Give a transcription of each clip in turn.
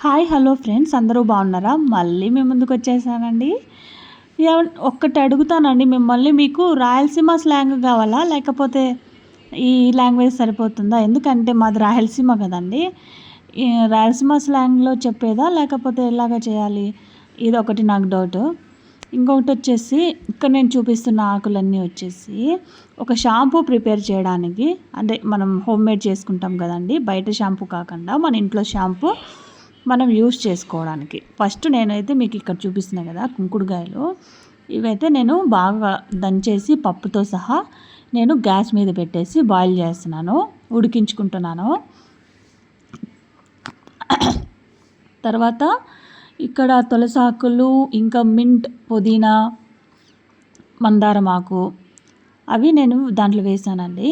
Hi hello friends. అందరూ బాగున్నారా? మళ్ళీ మేము ముందుకు వచ్చేసానండి. ఒక్కటి అడుగుతానండి మిమ్మల్ని. మీకు రాయలసీమ స్లాంగ్ కావాలా? లేకపోతే ఈ లాంగ్వేజ్ సరిపోతుందా? ఎందుకంటే మాది రాయలసీమ కదండి. రాయలసీమ స్లాంగ్లో చెప్పేదా? లేకపోతే ఎలాగ చేయాలి? ఇది ఒకటి నాకు డౌట్. ఇంకొకటి వచ్చేసి ఇక్కడ నేను చూపిస్తున్న ఆకులన్నీ వచ్చేసి ఒక షాంపూ ప్రిపేర్ చేయడానికి అంటే మనం హోమ్ మేడ్ చేసుకుంటాం కదండి. బయట షాంపూ కాకుండా మన ఇంట్లో షాంపూ మనం యూజ్ చేసుకోవడానికి. ఫస్ట్ నేనైతే మీకు ఇక్కడ చూపిస్తున్నా కదా కుంకుడుగాయలు. ఇవైతే నేను బాగా దంచేసి పప్పుతో సహా నేను గ్యాస్ మీద పెట్టేసి బాయిల్ చేస్తున్నాను ఉడికించుకుంటున్నాను. తర్వాత ఇక్కడ తులసాకులు ఇంకా మింట్ పుదీనా మందారం ఆకు అవి నేను దాంట్లో వేసానండి.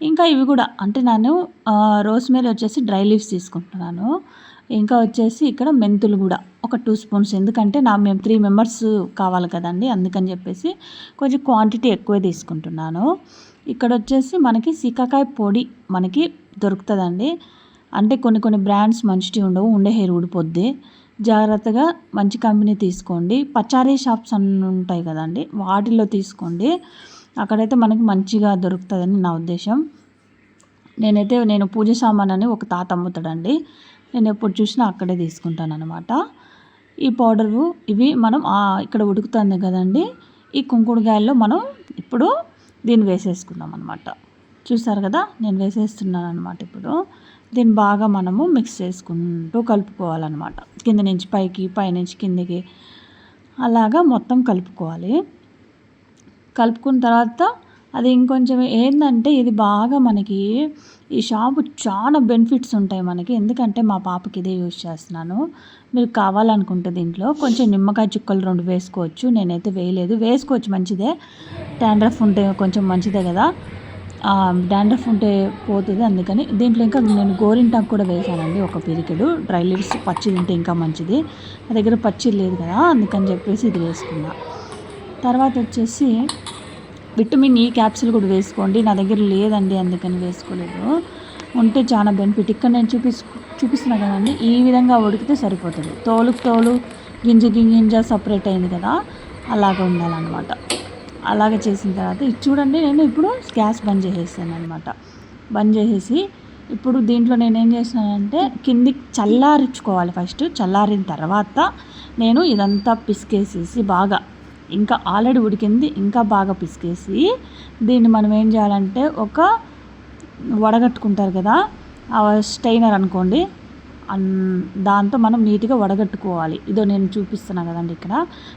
ఇంకా ఇవి కూడా అంటే నేను రోస్మేరీ వచ్చేసి డ్రై లీవ్స్ తీసుకుంటున్నాను. ఇంకా వచ్చేసి ఇక్కడ మెంతులు కూడా ఒక టూ స్పూన్స్. ఎందుకంటే నా మేము త్రీ మెంబర్స్ కావాలి కదండి అందుకని చెప్పేసి కొంచెం క్వాంటిటీ ఎక్కువే తీసుకుంటున్నాను. ఇక్కడ వచ్చేసి మనకి సీకాకాయ పొడి మనకి దొరుకుతుందండి. అంటే కొన్ని కొన్ని బ్రాండ్స్ మంచివి ఉండవు ఉండే హెయిర్ ఊడిపోద్ది. జాగ్రత్తగా మంచి కంపెనీ తీసుకోండి. పచారీ షాప్స్ అన్నీ ఉంటాయి కదండి వాటిలో తీసుకోండి. అక్కడైతే మనకి మంచిగా దొరుకుతుందని నా ఉద్దేశం. నేనైతే నేను పూజ సామాన్ అని ఒక తాత అమ్ముతాడండి నేను ఎప్పుడు చూసినా అక్కడే తీసుకుంటాను అనమాట ఈ పౌడరు ఇవి మనం ఇక్కడ ఉడుకుతుంది కదండి. ఈ కుంకుడుగాయల్లో మనం ఇప్పుడు దీన్ని వేసేసుకుందాం అనమాట చూసారు కదా? నేను వేసేస్తున్నాను అనమాట ఇప్పుడు. దీన్ని బాగా మనము మిక్స్ చేసుకుంటూ కలుపుకోవాలన్నమాట. కింద నుంచి పైకి పైనుంచి కిందకి. అలాగా మొత్తం కలుపుకోవాలి. కలుపుకున్న తర్వాత అది ఇంకొంచెం ఏంటంటే ఇది బాగా మనకి ఈ షాపు చాలా బెనిఫిట్స్ ఉంటాయి మనకి. ఎందుకంటే మా పాపకి ఇదే యూజ్ చేస్తున్నాను. మీరు కావాలనుకుంటే దీంట్లో కొంచెం నిమ్మకాయ చుక్కలు రెండు వేసుకోవచ్చు. నేనైతే వేయలేదు. వేసుకోవచ్చు మంచిదే. డాండ్రఫ్ ఉంటే కొంచెం మంచిదే కదా. డాండ్రఫ్ ఉంటే పోతుంది అందుకని. దీంట్లో ఇంకా నేను గోరింటాకు కూడా వేసానండి ఒక పిరికెడు. డ్రై లీవ్స్ పచ్చి తింటే ఇంకా మంచిది. నా దగ్గర పచ్చి లేదు కదా అందుకని చెప్పేసి ఇది వేసుకున్నా. తర్వాత వచ్చేసి విటమిన్ ఈ క్యాప్సిల్ కూడా వేసుకోండి. నా దగ్గర లేదండి అందుకని వేసుకోలేదు. ఉంటే చాలా బెనిఫిట్. ఇక్కడ నేను చూపిస్ చూపిస్తున్నా కదండి ఈ విధంగా ఉడికితే సరిపోతుంది. తోలుకు తోలు గింజ గింజ సపరేట్ అయింది కదా అలాగ ఉండాలన్నమాట. అలాగే చేసిన తర్వాత ఇది చూడండి నేను ఇప్పుడు గ్యాస్ బంద్ చేసేసాను అనమాట బంద్ చేసేసి ఇప్పుడు దీంట్లో నేను ఏం చేసినానంటే కిందికి చల్లారించుకోవాలి ఫస్ట్. చల్లారిన తర్వాత నేను ఇదంతా పిసికేసేసి బాగా ఇంకా ఆల్రెడీ ఉడికింది ఇంకా బాగా పిసికేసి దీన్ని మనం ఏం చేయాలంటే ఒక వడగట్టుకుంటారు కదా స్టైనర్ అనుకోండి దాంతో మనం నీట్గా వడగట్టుకోవాలి. ఇదో నేను చూపిస్తున్నా కదండి ఇక్కడ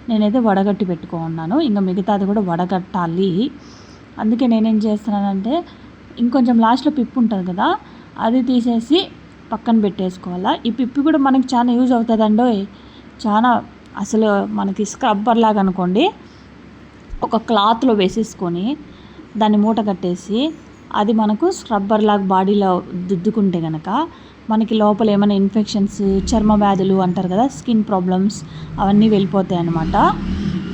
నేనైతే వడగట్టి పెట్టుకున్నాను ఇంకా మిగతాది కూడా వడగట్టాలి. అందుకే నేనేం చేస్తున్నానంటే ఇంకొంచెం లాస్ట్లో పిప్పు ఉంటుంది కదా అది తీసేసి పక్కన పెట్టేసుకోవాలా. ఈ పిప్పి కూడా మనకి చాలా యూజ్ అవుతుందండో చాలా అసలు మనకి స్క్రబ్బర్ లాగా అనుకోండి ఒక క్లాత్లో వేసేసుకొని దాన్ని మూట కట్టేసి అది మనకు స్క్రబ్బర్ లాగా బాడీలో దిద్దుకుంటే కనుక మనకి లోపల ఏమైనా ఇన్ఫెక్షన్స్ చర్మ వ్యాధులు అంటారు కదా స్కిన్ ప్రాబ్లమ్స్ అవన్నీ వెళ్ళిపోతాయి అన్నమాట.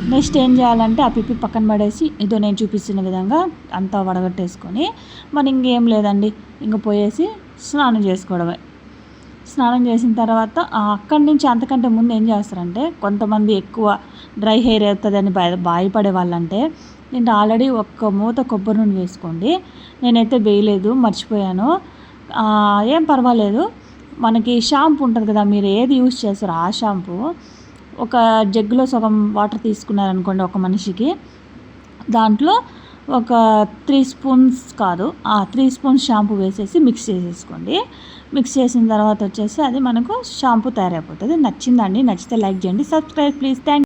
నెక్స్ట్ ఏం చేయాలంటే ఆ పిప్పి పక్కన పడేసి ఇదో నేను చూపిస్తున్న విధంగా అంతా వడగట్టేసుకొని మన ఇంకేం లేదండి ఇంక పోయేసి స్నానం చేసుకోవడమే. స్నానం చేసిన తర్వాత అక్కడి నుంచి అంతకంటే ముందు ఏం చేస్తారంటే కొంతమంది ఎక్కువ డ్రై హెయిర్ అవుతుందని భయ భయపడే వాళ్ళంటే నేను ఆల్రెడీ ఒక్క మూత కొబ్బరి నూనె వేసుకోండి. నేనైతే వేయలేదు మర్చిపోయాను. ఏం పర్వాలేదు. మనకి షాంపూ ఉంటుంది కదా మీరు ఏది యూజ్ చేస్తారో ఆ షాంపూ. ఒక జగ్గులో సగం వాటర్ తీసుకున్నారనుకోండి ఒక మనిషికి. దాంట్లో ఒక త్రీ స్పూన్స్ కాదు ఆ త్రీ స్పూన్స్ షాంపూ వేసేసి మిక్స్ చేసేసుకోండి. మిక్స్ చేసిన తర్వాత వచ్చేసి అది మనకు షాంపూ తయారైపోతుంది. నచ్చిందండి నచ్చితే లైక్ చేయండి సబ్స్క్రైబ్ ప్లీజ్. థ్యాంక్